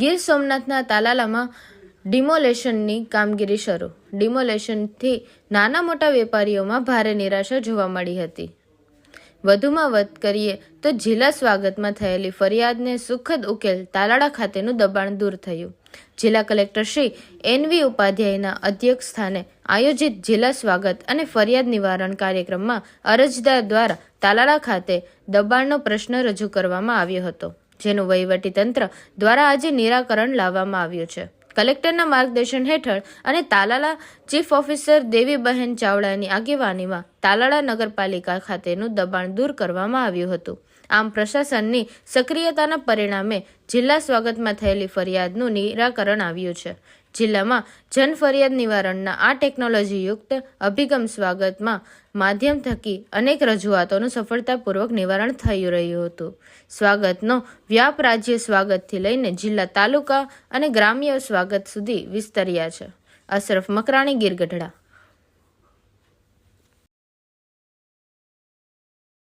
ગીર સોમનાથના તાલાલામાં ડિમોલેશનની કામગીરી શરૂ. ડિમોલેશનથી નાના મોટા વેપારીઓમાં ભારે નિરાશા જોવા મળી હતી. વધુમાં વાત કરીએ તો જિલ્લા સ્વાગતમાં થયેલી ફરિયાદને સુખદ ઉકેલ તાલાળા ખાતેનું દબાણ દૂર થયું. જિલ્લા કલેક્ટર શ્રી એનવી ઉપાધ્યાયના અધ્યક્ષ સ્થાને આયોજિત જિલ્લા સ્વાગત અને ફરિયાદ નિવારણ કાર્યક્રમમાં અરજદાર દ્વારા તાલાળા ખાતે દબાણનો પ્રશ્ન રજૂ કરવામાં આવ્યો હતો. જેનું વહીવટીતંત્ર દ્વારા આજે નિરાકરણ લાવવામાં આવ્યું છે. કલેક્ટરના માર્ગદર્શન હેઠળ અને તાલાલા ચીફ ઓફિસર દેવીબહેન ચાવડાની આગેવાનીમાં તાલાળા નગરપાલિકા ખાતેનું દબાણ દૂર કરવામાં આવ્યું હતું. આમ પ્રશાસનની સક્રિયતાના પરિણામે જિલ્લા સ્વાગતમાં થયેલી ફરિયાદનું નિરાકરણ આવ્યું છે. જિલ્લામાં જન ફરિયાદ નિવારણના આ ટેકનોલોજીયુક્ત અભિગમ સ્વાગતમાં માધ્યમ થકી અનેક રજૂઆતોનું સફળતાપૂર્વક નિવારણ થઈ રહ્યું હતું. સ્વાગતનો વ્યાપ રાજ્ય સ્વાગતથી લઈને જિલ્લા તાલુકા અને ગ્રામ્ય સ્વાગત સુધી વિસ્તર્યા છે. અશરફ મકરાણી ગીરગઢડા